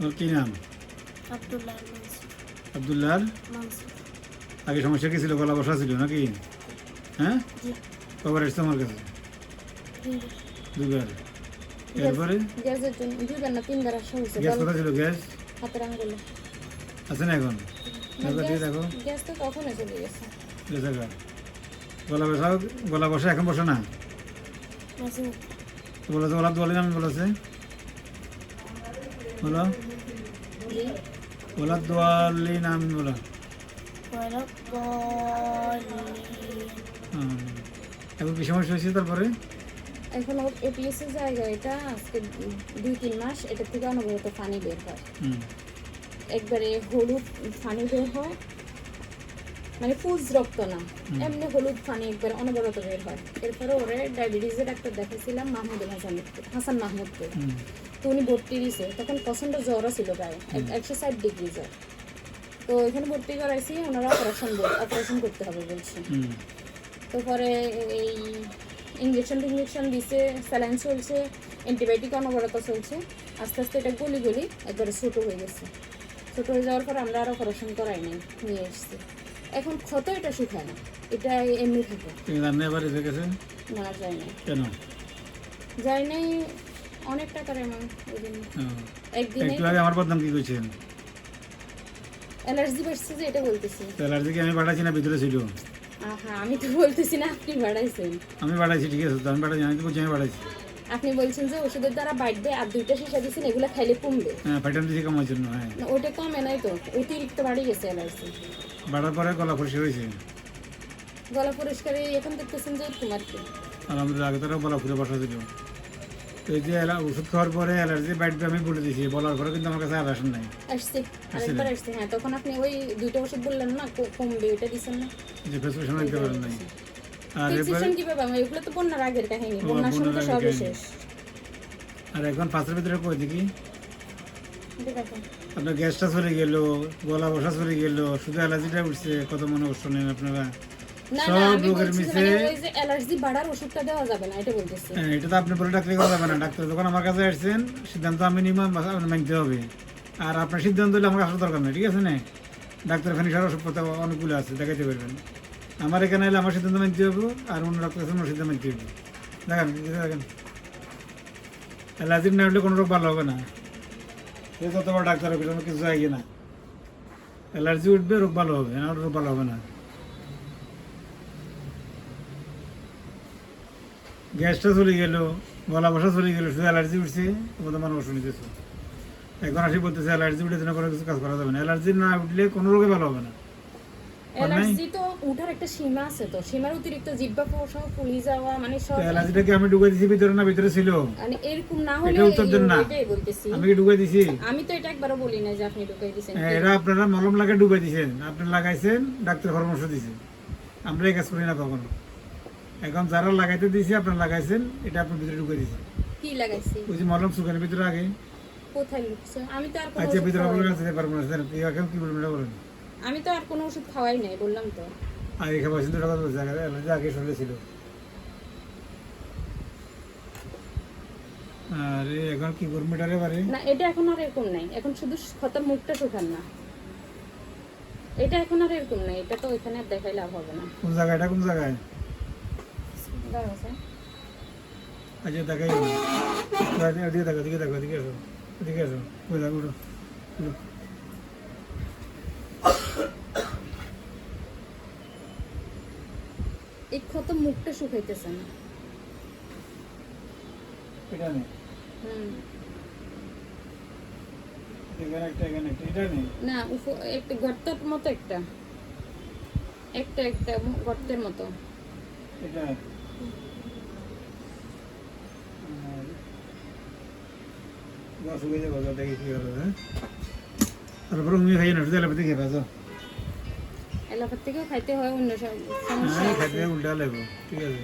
তোমার কি নাম? আব্দুল্লাহ আবদুল্লাহর আগে সমস্যা কি ছিল? গলা বসা ছিল নাকি? হ্যাঁ? কবার এসছে আমার কাছে? দুবার এরপরে? গ্যাসের জন্য দুইবার না তিনবার আসা গ্যাস কোথা ছিল? গ্যাস? হাতের আঙ্গুলে। আছে না এখন? একবার দিয়ে দেখো। গ্যাস তো চলে গেছে। গলা বসা গলা বসা এখন বসে না। বলো তো গলা দোয়ালি নাম বলেছে। বলো। জি الضالين দোয়ালি নাম ولا الضالين। এখন কি সমস্যা হয়েছে তারপরে? এখন এপিএসসি জায়গা এটা আজকে দুই তিন মাস এটা থেকে অনবরত পানি বের হয়। হুম। একবারে হলুদ ফানি বের হয় মানে ফুজ রক্ত না। এমনি হলুদ পানি একবার অনবরত বের হয়। এরপরে ওরে ডায়াবেটিসের ডাক্তার দেখাইছিলাম মাহমুদুল হাসান হাসান মাহমুদকে। হুম। তো উনি ভর্তি দিয়েছে তখন প্রচণ্ড জ্বরও ছিল প্রায় এক- একশো ষাট ডিগ্রি জ্বর। তো এখানে ভর্তি করাইছি ওনারা অপারেশন অপারেশন করতে হবে বলছে। তো পরে এই ইঞ্জেকশন টিঞ্জেকশন দিছে স্যালাইন চলছে অ্যান্টিবায়োটিক অনবরত চলছে। আস্তে আস্তে এটা গলি গলি একবারে ছোটো হয়ে গেছে। ছোটো হয়ে যাওয়ার পর আমরা আর অপারেশন করাই নাই নিয়ে এসেছি। এখন ক্ষত এটা শুকায় না। এটা এমনি থাকে। তুমি জানে এবার এসে গেছে না যায় না কেন? যায় নাই অনেক টাকার এমন ওই জন্য। একদিনে একটু আগে আমার বদনাম কি করছেন অ্যালার্জি বাড়ছে যে এটা বলতেছি। অ্যালার্জি কি আমি পাঠাচ্ছি না ভিতরে ছিল? আহা আমি তো বলতেছি না আপনি বাড়াইছেন। আমি পাঠাইছি ঠিক আছে। আমি পাঠাচ্ছি আমি তো বলছি আমি পাঠাইছি আপনি বলছেন যে ওষুধের দ্বারা বাড়বে আর দুইটা শিশা দিচ্ছেন এগুলো খাইলে কমবে। হ্যাঁ ফাইটাম দিয়েছি কমার জন্য হ্যাঁ। না, ওইটা কমে নাই তো অতিরিক্ত বাড়ি গেছে অ্যালার্জি বাড়ার পরে গলা পরিষ্কার হয়েছে? গলা পরিষ্কারে এখন দেখতেছেন যে তোমার কি? আলহামদুলিল্লাহ আগে তারা গলা ফুলে বসা ছিল। তো এই যে ওষুধ খাওয়ার পরে অ্যালার্জি বাড়বে আমি বলে দিয়েছি বলার পরে কিন্তু আমার কাছে আর আসেন নাই। আসছে আরেকবার আসছে হ্যাঁ তখন আপনি ওই দুইটা ওষুধ বললেন না কমবে ওইটা দিচ্ছেন না। যে প্রেসক্রিপশন দিতে পারেন নাই। আর এরপরে প্রেসক্রিপশন কীভাবে এগুলো তো বন্যার আগের কাহিনী। বন্যার সময় তো বন্যার শেষ। আর এখন পাঁচের ভিতরে কই দেখি? আপনার গ্যাসটা চলে গেল গলা বসা চলে গেল শুধু অ্যালার্জিটা উঠছে কত মনে কষ্ট নেন আপনারা সব রোগের মিশে মানে ওই যে অ্যালার্জি বাড়ার ওষুধটা দেওয়া যাবে না এটা বলতেছি। হ্যাঁ, এটা তো আপনি বলে ডাক্তারি করা যাবে না ডাক্তার যখন আমার কাছে আসছেন সিদ্ধান্ত আমি মানতে হবে। আর আপনার সিদ্ধান্ত হলে আমার আসার দরকার নেই ঠিক আছে না? ডাক্তার এখানে সারা ওষুধপত্র অনেকগুলো আছে দেখাতে পারবেন। আমার এখানে এলে আমার সিদ্ধান্ত মানতে হবে আর অন্য ডাক্তার আছে সিদ্ধান্ত মানতে হবে। দেখেন দেখেন। অ্যালার্জির না হলে কোনো রোগ ভালো হবে না। সে যত বড় ডাক্তার হবে কোনো কিছু আগে না। অ্যালার্জি উঠবে, রোগ ভালো হবে না রোগ ভালো হবে না। গ্যাসটা চলে গেল, গলা বসা চলে গেল, শুধু অ্যালার্জি উঠছে তোমাদের মানুষ শুনিতেছে এখন আসি বলতেছে, অ্যালার্জি উঠে কোনো কিছু কাজ করা যাবে না। অ্যালার্জি না উঠলে কোনো রোগে ভালো হবে না। অ্যালার্জি তো উঠার একটা সীমা আছে তো। সীমার অতিরিক্ত জিব্বা সহ ফুলি যাওয়া মানে সব তো অ্যালার্জিটাকে আমি ঢুকে দিছি ভিতরে না ভিতরে ছিল? মানে এরকম না হলে এটা উত্তর দেন না। আমি কি ঢুকে দিছি? আমি তো এটা একবারও বলি না যে আপনি ঢুকাই দিয়েছেন হ্যাঁ, এটা আপনারা মলম লাগে ডুবে দিছেন। আপনি লাগাইছেন ডাক্তার পরামর্শ দিছেন আমরা এই কাজ করি না কখনো। এখন যারা লাগাইতে দিয়েছি আপনারা লাগাইছেন এটা আপনার ভিতরে ঢুকে দিয়েছেন কি লাগাইছি? ওই যে মলম সুখানের ভিতরে আগে। কোথায় লুকছে আমি তো আর আচ্ছা ভিতরে বলে নাই। পারব না স্যার। কি এখন কি বলবেন বলেন। আমি তো আর কোনো ওষুধ খাওয়াই নাই বললাম তো। আগে খাবার টাকা বলছে আগে অ্যালার্জি আগে শরীরে ছিল। আরে এখন কি করব এটারে বারে না এটা এখন আর এরকম নাই। এখন শুধু ক্ষত মুখটা শুকান না। এটা এখন আর এরকম নাই এটা তো ওইখানে আর দেখাই লাভ হবে না। কোন জায়গায়? এটা কোন জায়গায়। আচ্ছা দেখাই। এদিকে দেখো এদিকে দেখো এদিকে আসো এদিকে আসো ওই দেখো এই ক্ষত মুখটা শুকাইতেছে না। এটা নেই। হুম। এখানে একটা এখানে একটা এটা নেই। না উফ- একটা গর্তের মতো একটা। একটা একটা গর্তের মতো। এটা দশ হয়ে যাব দেখি কি হবে তারপরে তুমি খাই না এলাপাতি খেয়ে পাচ্ছ এলাকার থেকেও খাইতে হয় অন্য সব সমস্যা উল্টা লাগবো ঠিক আছে।